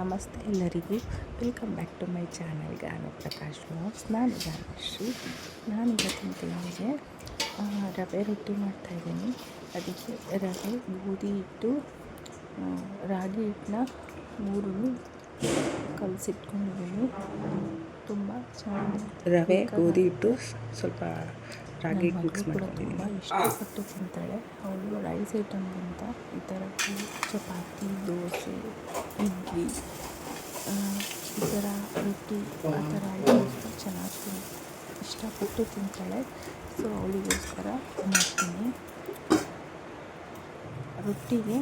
ನಮಸ್ತೆ ಎಲ್ಲರಿಗೂ. Welcome back to my channel Ganu Prakash vlogs ನಾನು ಗಾನಶ್ರೀ ನಾನು ಇವತ್ತಿನ ಆ, ರವೆ ರೊಟ್ಟಿ ಮಾಡ್ತಾಯಿದ್ದೀನಿ ಅದಕ್ಕೆ ರವೆ ಗೋಧಿ ಹಿಟ್ಟು ರಾಗಿ ಹಿಟ್ಟನ್ನ ಮೂರನ್ನು ಕಲಸಿಟ್ಕೊಂಡಿದ್ದೀನಿ. ತುಂಬ ಚೆನ್ನಾಗಿ ರವೆ ಗೋಧಿ ಹಿಟ್ಟು ಸ್ವಲ್ಪ ರಾಗಿ ಮಿಕ್ಸ್ ಮಗಳು ಕೂಡ ತುಂಬ ಮಾಡ್ಕೊಂಡಿದ್ದೀನಿ ಇಷ್ಟಪಟ್ಟು ತಿಂತಾಳೆ ಅವಳು ರೈಸ್ ಐಟಮ್ಗಿಂತ ಈ ಥರ ಚಪಾತಿ ದೋಸೆ ಇಡ್ಲಿ ಈ ಥರ ರೊಟ್ಟಿ ಆ ಥರ ಐಟಮ್ಸ್ನ ಚೆನ್ನಾಗಿ ತಿನ್ ಇಷ್ಟಪಟ್ಟು ತಿಂತಾಳೆ. ಸೊ ಅವಳಿಗೋಸ್ಕರ ಮಾಡ್ತೀನಿ. ರೊಟ್ಟಿಗೆ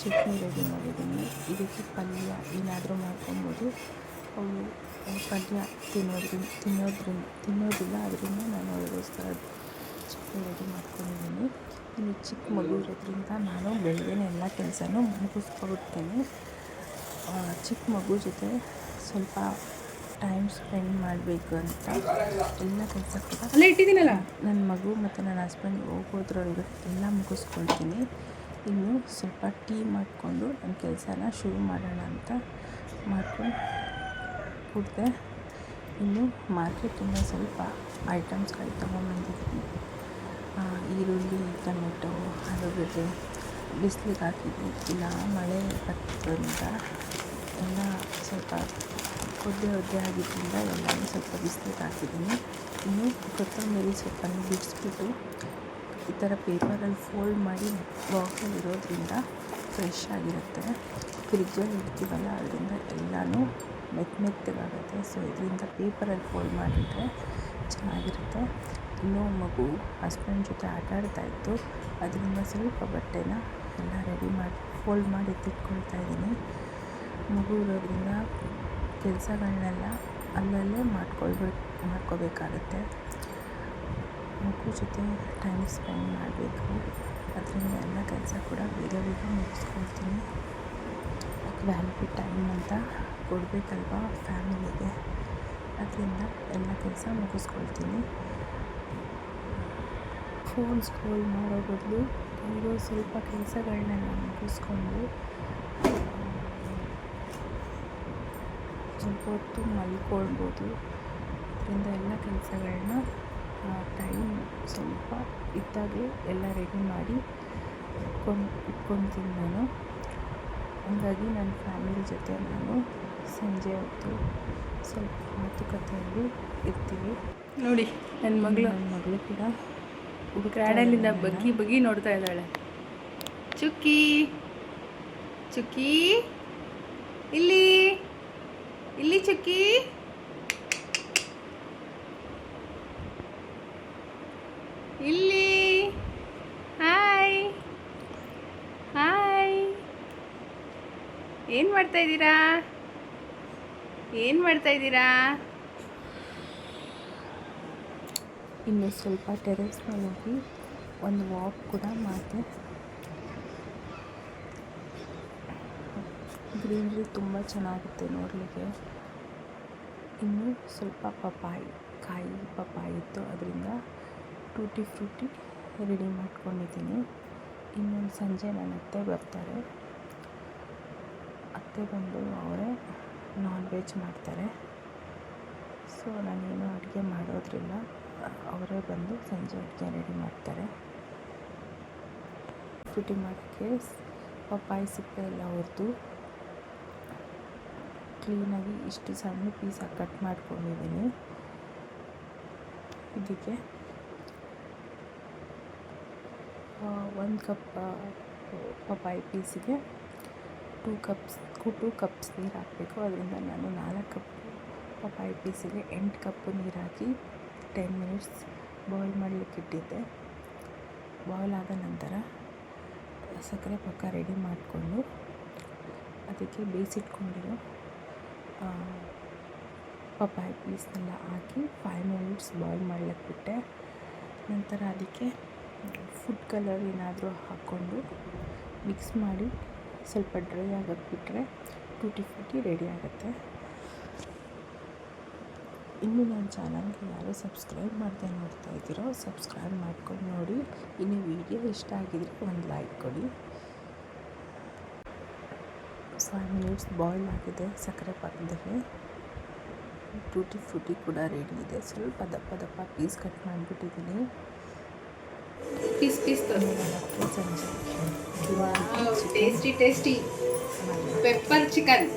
ಚಟ್ನಿ ರೆಡಿ ಮಾಡಿದ್ದೀನಿ. ಇದಕ್ಕೆ ಪಲ್ಯ ಏನಾದರೂ ಮಾಡ್ಕೊಬೋದು. ಅವಳು ಪಲ್ಯ ತಿನ್ನೋದ್ರಿಂದ ತಿನ್ನೋದ್ರಿಂದ ತಿನ್ನೋದಿಲ್ಲ ಅದರಿಂದ ನಾನು ಅವಳಿಗೋಸ್ಕರ ಚಿಕ್ಕ ರೆಡಿ ಮಾಡ್ಕೊಂಡಿದ್ದೀನಿ. ಇಲ್ಲಿ ಚಿಕ್ಕ ಮಗು ಇರೋದ್ರಿಂದ ನಾನು ಬೆಳಗ್ಗೆನೇ ಎಲ್ಲ ಕೆಲಸನೂ ಮುಗಿಸ್ಕೊಬಿಡ್ತೀನಿ. ಚಿಕ್ಕ ಮಗು ಜೊತೆ ಸ್ವಲ್ಪ ಟೈಮ್ ಸ್ಪೆಂಡ್ ಮಾಡಬೇಕು ಅಂತ ಎಲ್ಲ ಕೆಲಸ ಕೂಡ ಅಲ್ಲೇ ಇಟ್ಟಿದ್ದೀನಲ್ಲ? ನನ್ನ ಮಗು ಮತ್ತು ನನ್ನ ಹಸ್ಬೆಂಡ್ ಹೋಗೋದ್ರೊಳಗೆ ಎಲ್ಲ ಮುಗಿಸ್ಕೊಳ್ತೀನಿ. ಇನ್ನು ಸ್ವಲ್ಪ ಟೀ ಮಾಡಿಕೊಂಡು ನನ್ನ ಕೆಲಸನ ಶುರು ಮಾಡೋಣ ಅಂತ ಮಾಡ್ಕೊಂಡು ಕುಡಿದೆ ಇನ್ನು ಮಾರ್ಕೆಟಿಂದ ಸ್ವಲ್ಪ ಐಟಮ್ಸ್ಗಳು ತೊಗೊಂಬಂದಿದ್ದೀನಿ ಈರುಳ್ಳಿ, ಟೊಮೆಟೊ, ಆಲೂಗಡ್ಡೆ, ಬಿಸಿಲಿಗೆ ಹಾಕಿದ್ವಿ. ಇಲ್ಲ, ಮಳೆ ಬರೋದ್ರಿಂದ ಎಲ್ಲ ಸ್ವಲ್ಪ ಒದ್ದೆ ಒದ್ದೆ ಆಗಿದ್ದರಿಂದ ಎಲ್ಲನೂ ಸ್ವಲ್ಪ ಬಿಸಿಲಿಗೆ ಹಾಕಿದ್ದೀನಿ. ಇನ್ನು ಕೊತ್ತಂಬರಿ ಸೊಪ್ಪನ್ನು ಬಿಡಿಸ್ಬಿಟ್ಟು ಈ ಥರ ಪೇಪರಲ್ಲಿ ಫೋಲ್ಡ್ ಮಾಡಿ ಬಾಕ್ಸಲ್ಲಿ ಇರೋದ್ರಿಂದ ಫ್ರೆಶ್ ಆಗಿರುತ್ತೆ. ಫ್ರಿಜ್ಜಲ್ಲಿ ಇಡ್ತೀವಲ್ಲ, ಅದರಿಂದ ಎಲ್ಲನೂ ಮೆತ್ತ ಮೆತ್ತಗಾಗುತ್ತೆ. ಸೊ ಇದರಿಂದ ಪೇಪರಲ್ಲಿ ಫೋಲ್ಡ್ ಮಾಡಿದರೆ ಚೆನ್ನಾಗಿರುತ್ತೆ. ಇನ್ನೂ ಮಗು ಹಸ್ಬೆಂಡ್ ಜೊತೆ ಆಟ ಆಡ್ತಾಯಿತ್ತು ಅದರಿಂದ ಸ್ವಲ್ಪ ಬಟ್ಟೆನ ಎಲ್ಲ ರೆಡಿ ಮಾಡಿ ಫೋಲ್ಡ್ ಮಾಡಿ ಎತ್ತಿಟ್ಕೊಳ್ತಾ ಇದ್ದೀನಿ. ಮಗು ಇರೋದ್ರಿಂದ ಕೆಲಸಗಳನ್ನೆಲ್ಲ ಅಲ್ಲಲ್ಲೇ ಮಾಡ್ಕೊಳ್ಬೇಕು ಮಾಡ್ಕೋಬೇಕಾಗುತ್ತೆ. ಮಗು ಜೊತೆ ಟೈಮ್ ಸ್ಪೆಂಡ್ ಮಾಡಬೇಕು. ಅದರಿಂದ ಎಲ್ಲ ಕೆಲಸ ಕೂಡ ಬೇಗ ಬೇಗ ಮುಗಿಸ್ಕೊಳ್ತೀನಿ. ವ್ಯಾಲಿಟಿ ಟೈಮ್ ಅಂತ ಕೊಡಬೇಕಲ್ವಾ ಫ್ಯಾಮಿಲಿಗೆ. ಅದರಿಂದ ಎಲ್ಲ ಕೆಲಸ ಮುಗಿಸ್ಕೊಳ್ತೀನಿ. ಫೋನ್ ಸ್ಕ್ರೋಲ್ ಮಾಡೋ ಬದಲು ಇರೋ ಸ್ವಲ್ಪ ಕೆಲಸಗಳನ್ನೆಲ್ಲ ಮುಗಿಸ್ಕೊಂಡು, ಸ್ವಲ್ಪ ಹೊತ್ತು ಮಲ್ಕೊಳ್ಬೋದು. ಅದರಿಂದ ಎಲ್ಲ ಕೆಲಸಗಳನ್ನ ಟೈಮ್ ಸ್ವಲ್ಪ ಇದ್ದಾಗಲೇ ಎಲ್ಲ ರೆಡಿ ಮಾಡಿ ಇಟ್ಕೊಂಡು, ಇಟ್ಕೊತೀನಿ ನಾನು. ಹಂಗಾಗಿ ನನ್ನ ಫ್ಯಾಮಿಲಿ ಜೊತೆ ನಾನು ಸಂಜೆ ಹೊತ್ತು ಸ್ವಲ್ಪ ಮಾತುಕತೆಯಲ್ಲಿ ಇರ್ತೀವಿ. ನೋಡಿ ನನ್ನ ಮಗಳು. ನನ್ನ ಮಗಳು ಕೂಡ ಕ್ರಾಡಲ್ಲಿಂದ ಕ್ರಾಡಲಿಂದ ಬಗ್ಗಿ ಬಗ್ಗಿ ನೋಡ್ತಾ ಇದ್ದಾಳೆ. ಚುಕ್ಕಿ ಚುಕ್ಕಿ ಇಲ್ಲಿ ಇಲ್ಲಿ ಚುಕ್ಕಿ. ಇಲ್ಲಿ ಏನು ಮಾಡ್ತಾ ಇದ್ದೀರಾ? ಏನು ಮಾಡ್ತಾ ಇದ್ದೀರಾ? ಇನ್ನು ಸ್ವಲ್ಪ ಟೆರೆಸ್ ಮೇಲೆ ಹೋಗಿ ಒಂದು ವಾಕ್ ಕೂಡ ಮಾಡಿದೆ. ಗ್ರೀನ್ರಿ ತುಂಬ ಚೆನ್ನಾಗುತ್ತೆ ನೋಡಲಿಕ್ಕೆ. ಇನ್ನು ಸ್ವಲ್ಪ ಪಪಾಯಿ ಕಾಯಿ ಪಪಾಯಿ ಇತ್ತು ಅದರಿಂದ ಟೂಟಿ ಫ್ರೂಟಿ ರೆಡಿ ಮಾಡ್ಕೊಂಡಿದ್ದೀನಿ. ಇನ್ನೊಂದು ಸಂಜೆ ನನ್ನ ಅತ್ತೆ ಬರ್ತಾರೆ. ಅತ್ತೆ ಬಂದು ಅವರೇ ನಾನ್ ವೆಜ್ ಮಾಡ್ತಾರೆ. ಸೊ ನಾನೇನು ಅಡುಗೆ ಮಾಡೋದ್ರಿಲ್ಲ. ಅವರೇ ಬಂದು ಸಂಜೆ ಅಡುಗೆ ರೆಡಿ ಮಾಡ್ತಾರೆ. ಫಿಟಿಂಗ್ ಮಾಡೋಕ್ಕೆ ಪಪ್ಪಾಯಿ ಸಿಪ್ಪೆ ಎಲ್ಲ ಅವ್ರದ್ದು ಕ್ಲೀನಾಗಿ ಇಷ್ಟು ಸಣ್ಣ ಪೀಸಾಗಿ ಕಟ್ ಮಾಡ್ಕೊಂಡಿದ್ದೀನಿ ಇದಕ್ಕೆ ಒಂದು ಕಪ್ ಪಪ್ಪಾಯಿ ಪೀಸಿಗೆ ಟೂ ಕಪ್ಸ್ ಟೂ ಕಪ್ಸ್ ನೀರು ಹಾಕಬೇಕು ಅದರಿಂದ ನಾನು ನಾಲ್ಕು ಕಪ್ ಪಪ್ಪಾಯಿ ಪೀಸಿಗೆ ಎಂಟು ಕಪ್ ನೀರು ಹಾಕಿ ಟೆನ್ ಮಿನಿಟ್ಸ್ ಬಾಯ್ಲ್ ಮಾಡಲಿಕ್ಕೆ ಇಟ್ಟಿದ್ದೆ. ಬಾಯ್ಲ್ ಆದ ನಂತರ ಸಕ್ಕರೆ ಪಕ್ಕ ರೆಡಿ ಮಾಡಿಕೊಂಡು ಅದಕ್ಕೆ ಬೇಯಿಸಿಟ್ಕೊಂಡಿರೋ ಪಪ್ಪಾಯಿ ಪೀಸ್ನೆಲ್ಲ ಹಾಕಿ ಫೈವ್ ಮಿನಿಟ್ಸ್ ಬಾಯ್ಲ್ ಮಾಡ್ಲಿಕ್ಕೆ ಬಿಟ್ಟೆ. ನಂತರ ಅದಕ್ಕೆ ಫುಡ್ ಕಲರ್ ಏನಾದರೂ ಹಾಕ್ಕೊಂಡು ಮಿಕ್ಸ್ ಮಾಡಿ ಸ್ವಲ್ಪ ಡ್ರೈ ಆಗೋದು ಬಿಟ್ಟರೆ ಟೂಟಿ ಫೂಟಿ ರೆಡಿ ಆಗುತ್ತೆ. ಇನ್ನೂ ನನ್ನ ಚಾನಲ್ಗೆ ಯಾರು ಸಬ್ಸ್ಕ್ರೈಬ್ ಮಾಡದೆ ನೋಡ್ತಾ ಇದ್ದೀರೋ ಸಬ್ಸ್ಕ್ರೈಬ್ ಮಾಡ್ಕೊಂಡು ನೋಡಿ. ಇನ್ನು ವಿಡಿಯೋ ಇಷ್ಟ ಆಗಿದ್ರೆ ಒಂದು ಲೈಕ್ ಕೊಡಿ. ಫೈವ್ ಮಿನಿಟ್ಸ್ ಬಾಯ್ಲ್ ಆಗಿದೆ, ಸಕ್ಕರೆ ಪಾಕದಲ್ಲಿ ಟೂಟಿ ಫ್ರೂಟಿ ಕೂಡ ರೆಡಿ ಇದೆ. ಸ್ವಲ್ಪ ದಪ್ಪ ದಪ್ಪ ಪೀಸ್ ಕಟ್ ಮಾಡಿಬಿಟ್ಟಿದ್ದೀನಿ. ಪೀಸ್ ಪೀಸ್ ಸಂಜೆ टेस्टी टेस्टी पेपर चिकन